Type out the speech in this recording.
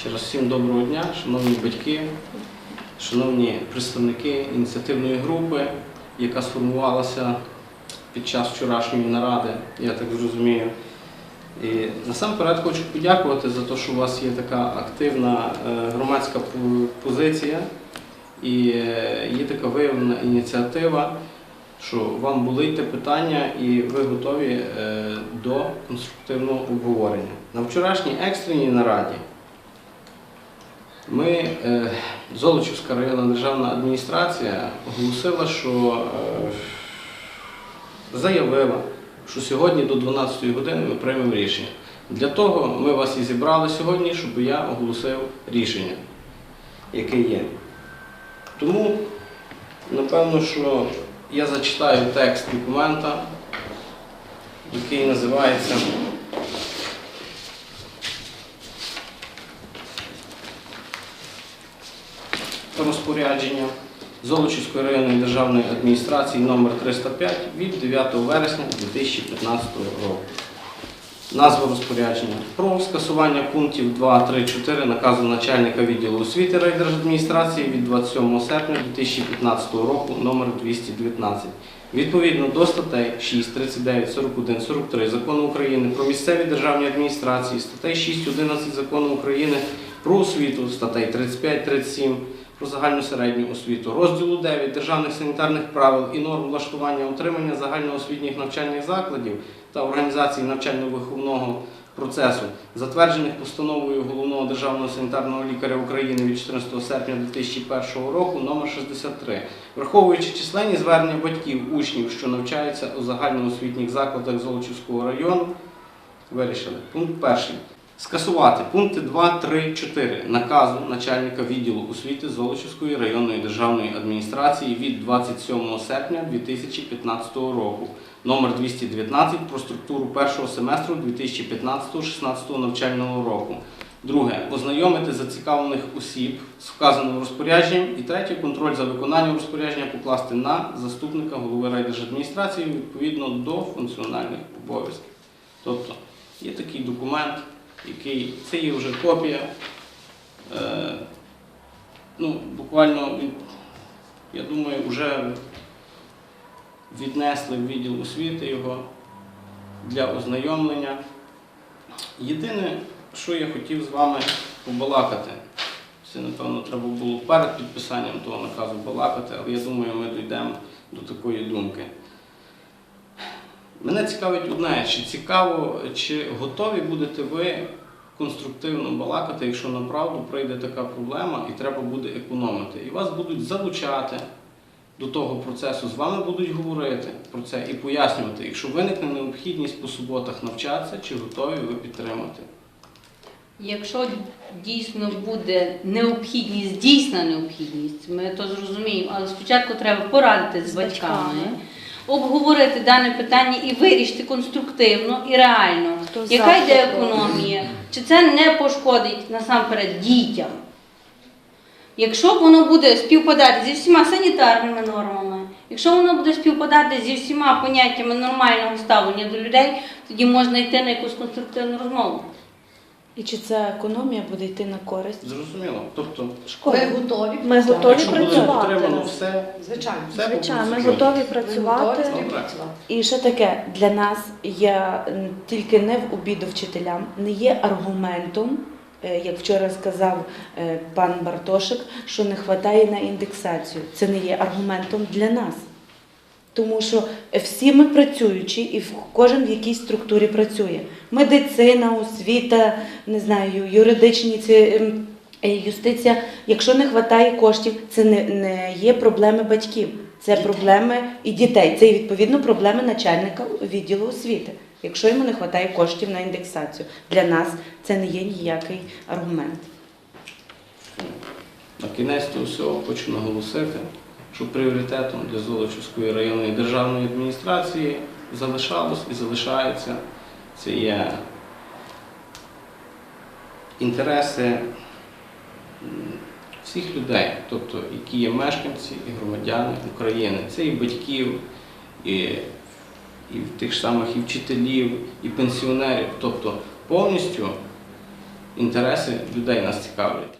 Ще раз всім доброго дня, шановні батьки, шановні представники ініціативної групи, яка сформувалася під час вчорашньої наради, я так розумію. І насамперед хочу подякувати за те, що у вас є така активна е, громадська позиція і е, є така виявлена ініціатива, що вам болить те питання і ви готові е, до конструктивного обговорення. На вчорашній екстреній нараді ми, е, Золочівська районна державна адміністрація, оголосила, що е, заявила, що сьогодні до 12 години ми приймемо рішення. Для того ми вас і зібрали сьогодні, щоб я оголосив рішення, яке є. Тому, напевно, що я зачитаю текст документа, який називається розпорядження Золочівської районної державної адміністрації номер 305 від 9 вересня 2015 року. Назва розпорядження про скасування пунктів 2, 3, 4 наказу начальника відділу освіти райдержадміністрації від 27 серпня 2015 року номер 219. Відповідно до статей 6, 39, 41, 43 Закону України про місцеві державні адміністрації, статей 6, 11 Закону України про освіту, статей 35, 37 про загальну середню освіту, розділу 9 державних санітарних правил і норм влаштування утримання загальноосвітніх навчальних закладів та організації навчально-виховного процесу, затверджених постановою головного державного санітарного лікаря України від 14 серпня 2001 року номер 63, враховуючи численні звернення батьків, учнів, що навчаються у загальноосвітніх закладах Золочівського району, вирішили. Пункт перший. Скасувати пункти 2, 3, 4 наказу начальника відділу освіти Золочівської районної державної адміністрації від 27 серпня 2015 року, номер 219 про структуру першого семестру 2015-16 навчального року. Друге ознайомити зацікавлених осіб з вказаним розпорядженням. І третє контроль за виконанням розпорядження покласти на заступника голови райдержадміністрації відповідно до функціональних обов'язків. Тобто є такий документ, який це є вже копія. Е, ну, буквально, я думаю, вже віднесли в відділ освіти його для ознайомлення. Єдине, що я хотів з вами побалакати, це, напевно, треба було перед підписанням того наказу балакати, але я думаю, ми дійдемо до такої думки. Мене цікавить одне, чи цікаво, чи готові будете ви конструктивно балакати, якщо направду прийде така проблема і треба буде економити. І вас будуть залучати до того процесу, з вами будуть говорити про це і пояснювати, якщо виникне необхідність по суботах навчатися, чи готові ви підтримати. Якщо дійсно буде необхідність, дійсна необхідність, ми то зрозуміємо, але спочатку треба порадити з З батьками, батьками. Обговорити дане питання і вирішити конструктивно і реально, Хто яка йде економія, чи це не пошкодить насамперед дітям. Якщо воно буде співпадати зі всіма санітарними нормами, якщо воно буде співпадати зі всіма поняттями нормального ставлення до людей, тоді можна йти на якусь конструктивну розмову. І чи ця економія буде йти на користь Зрозуміло? Тобто, школи? Ви готові? Ми готові якщо буде працювати. дотримано все, Звичайно. все по Звичайно, ми процедурі. готові працювати. готові співпрацювати? І ще таке для нас я м, тільки не в обіду вчителям, не є аргументом, е, як вчора сказав е, пан Бартошик, що не вистачає на індексацію. Це не є аргументом для нас. Тому що всі ми працюючі, і в- кожен в якійсь структурі працює. Медицина, освіта, не знаю, юридичні ці, ем, е, юстиція. Якщо не вистачає коштів, це не, не є проблеми батьків, це Дітей. проблеми і дітей. Це відповідно проблеми начальника відділу освіти. Якщо йому не вистачає коштів на індексацію, для нас це не є ніякий аргумент. На кінець того всього хочу що пріоритетом для Золочівської районної державної адміністрації залишалось і залишається це є інтереси всіх людей, тобто які є мешканці і громадяни України. Це і батьків, і, і тих самих і вчителів, і пенсіонерів. Тобто повністю інтереси людей нас цікавлять.